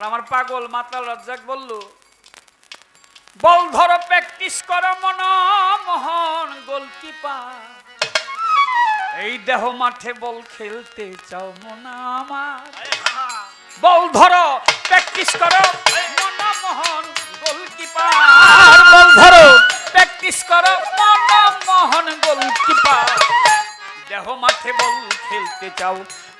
আমার পাগল মাতাল রাজ্জাক বলল বল ধরো প্র্যাকটিস করো মন মোহন গোলকিপার এই দেহ মাঠে বল খেলতে চাও মন আমার। বল ধরো প্র্যাকটিস করো মন মোহন গোলকিপার বল ধরো প্র্যাকটিস করো মন মোহন গোলকিপার দেহ মাঠে বল খেলতে চাও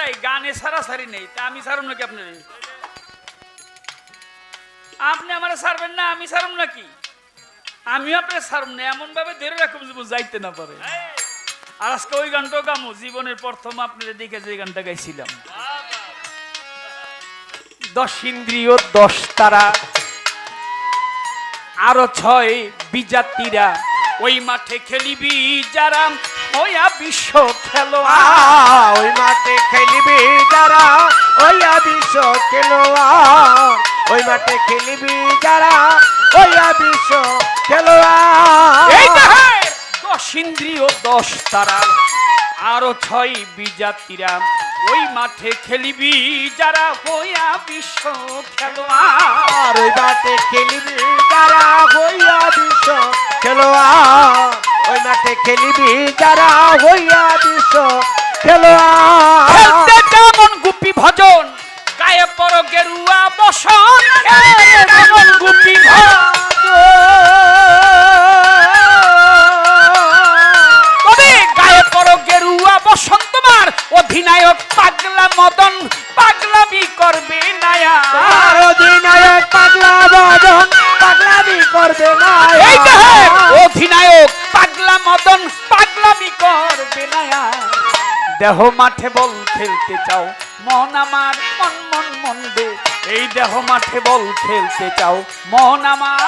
তাই গানে সারা সারি নেই, তা আমি সারুম নাকি আপনার আপনি আমার সারবেন না, আমি সারুম নাকি? আমিও আপনার সারুম না এমন ভাবে ধরে রাখুন যে যাইতে না পারে। আর আজকে ওই গানটাও গামো, জীবনের প্রথম আপনাদের দিকে যে গানটা গাইছিলাম। দশ ইন্দ্রিয়, দশ তারা, আরও ছয় বিজাতিরা, ওই মাঠে খেলিবি যারা হইয়া বিশ্ব খেলোয়াড় আ, ওই মাঠে খেলিবি যারা ওই বিশ্ব খেলোয়াড় ওই মাঠে খেলিবি যারা ওই বিশ্ব এই খেলোয়াড় দশ ইন্দ্রিয় দশ তারা আরও ছয় বিজাতিরা। ওই মাঠে খেলিবি যারা হইয়া বিশ্ব খেলোয়াড় আর ওই মাঠে খেলিবি যারা হইয়া বিশ্ব খেলোয়াড় ওই মাঠে খেলিবি, যারা হইয়া বিশ্ব খেলোয়াড়। যেমন গুপি ভজন? গায়ে পর গেরুয়া বসন যেমন গুপি ভজন? গায়ে অধিনায়ক পাগলা মদন। পাগলামি করবে দেহ মাঠে বল খেলতে চাও। মন আমার, মন মন মন দে এই দেহ মাঠে বল খেলতে চাও। মন আমার।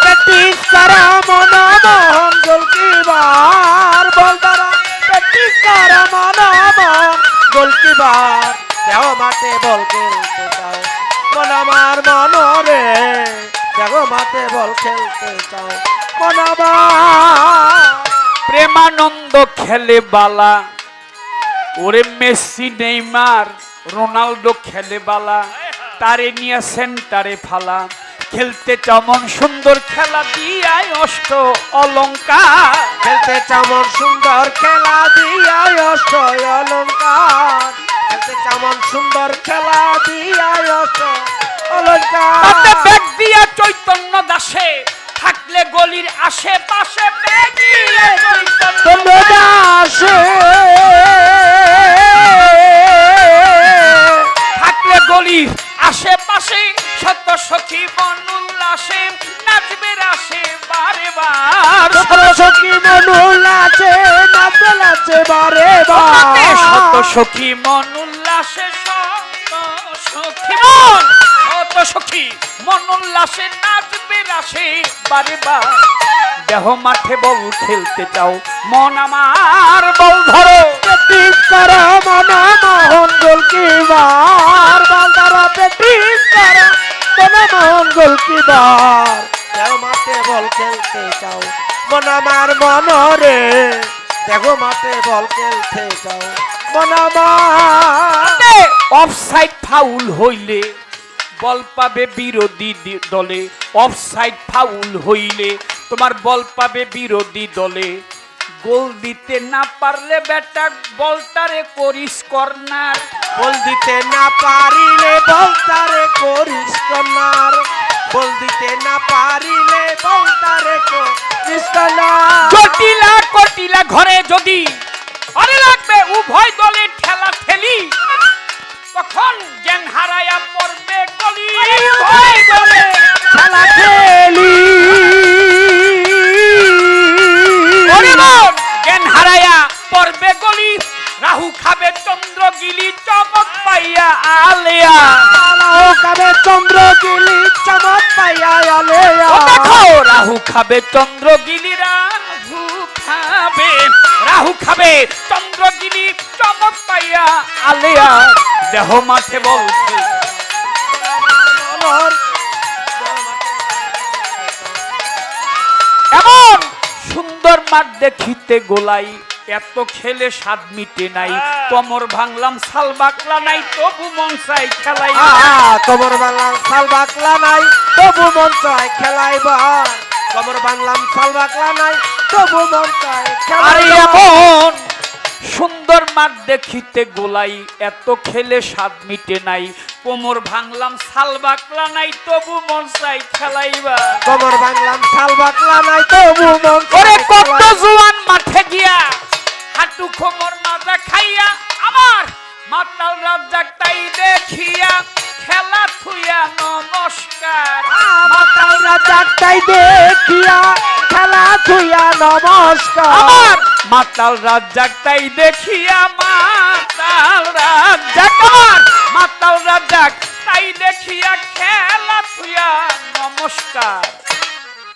প্র্যাকটিস করা, মন মোহন গোলকিপার বল দ্বারা প্র্যাকটিস মন গোলকিপার দেহ মাঠে বল খেলতে চাও। মন আমার, মন রে। দেহ মাঠে বল খেলতে চাও। মন আমার। প্রেমানন্দ খেলে বালা ওরে মেসি নেইমার রোনালদো খেলে বালা তারে নিয়ে সেন্টারে ফালা। খেলতে চমন সুন্দর খেলা দিয়ায় অষ্ট অলঙ্কার। খেলতে চমন সুন্দর খেলা দিয়া অষ্ট অলঙ্কার। খেলতে চামন সুন্দর খেলা দিয়া অষ্ট অলঙ্কার। ব্যাগ দিয়া চৈতন্য দাসে। থাকলে গলির আশেপাশে ব্যাগ। আশেপাশে সত্য সখী বনুল্লাসে নাচবে রাসে বারে বার। সখী মনুল আছে নাচল আছে বারে বার। সখী মনুল্লাসে সত্য সখী মন? সত্য সখী মনুল্লাসে নাচবে রাসে বারে বার। দেহ মাঠে বল খেলতে চাও মন আমার বল ধরো। করা মন মোহন বালদারা করা মন মোহন গোলকিপার দেহ মাঠে বল খেলতে চাও। মন আমার মন রে দেহ মাঠে বল খেলতে চাও। মন আমার অফসাইড ফাউল হইলে বল পাবে বিরোধী দলে। অফসাইড ফাউল হইলে তোমার বল পাবে বিরোধী দলে। গোল দিতে না পারলে বেটা বলটারে করিস কর্নার বল দিতে না পারিলে বলতারে করিস কন্যার বল দিতে না পারিলে বলতারে করিস কন্যার জটিলা কটিলা ঘরে যদি আরে লাগবে, উভয় দলে ঠেলা ঠেলি, তখন জ্ঞান হারায়া পড়বে গলি। উভয় দলে খেলা খেলি জ্ঞান হারায়া পড়বে গলি। রাহু খাবে চন্দ্র গিলি আলেয়া। পাইয়া দেখো রাহু খাবে চন্দ্রগিলি রাহু খাবে রাহু খাবে চন্দ্রগিলি চমক পাইয়া আলেয়া। দেহ মাঠে বলছে। এমন সুন্দর মাঠ দেখিতে গোলাই। এত খেলে স্বাদ মিটে নাই। কমর ভাঙলাম সাল বাকলা নাই তবু মন চাই খেলাই। কমর বাংলাম সাল বাকলা নাই তবু মন চায় খেলাইবার কমর বাংলাম সাল বাকলা নাই তবু মন এমন সুন্দর মাঠ দেখিতে গোলাই এত খেলে স্বাদ মিটে নাই। কোমর ভাঙলাম সাল বাকলা নাই তবু মন চাই খেলাইবা কমর বাংলাম সাল বাকলা নাই তবু মন ওরে কত। জোয়ান মাঠে গিয়া হাঁটু কোমর মাজা খাইয়া আমার মাতাল রাজ্জাক তাই দেখিয়া খেলা থুইয়া নমস্কার। মাতাল রাজাকটাই দেখিয়া খেলা থুইয়া নমস্কার। আমার মাতাল রাজ্জাক তাই দেখিয়া মাতাল রাজ্জাক আমার মাতাল রাজ্জাক তাই দেখিয়া খেলা থুইয়া নমস্কার।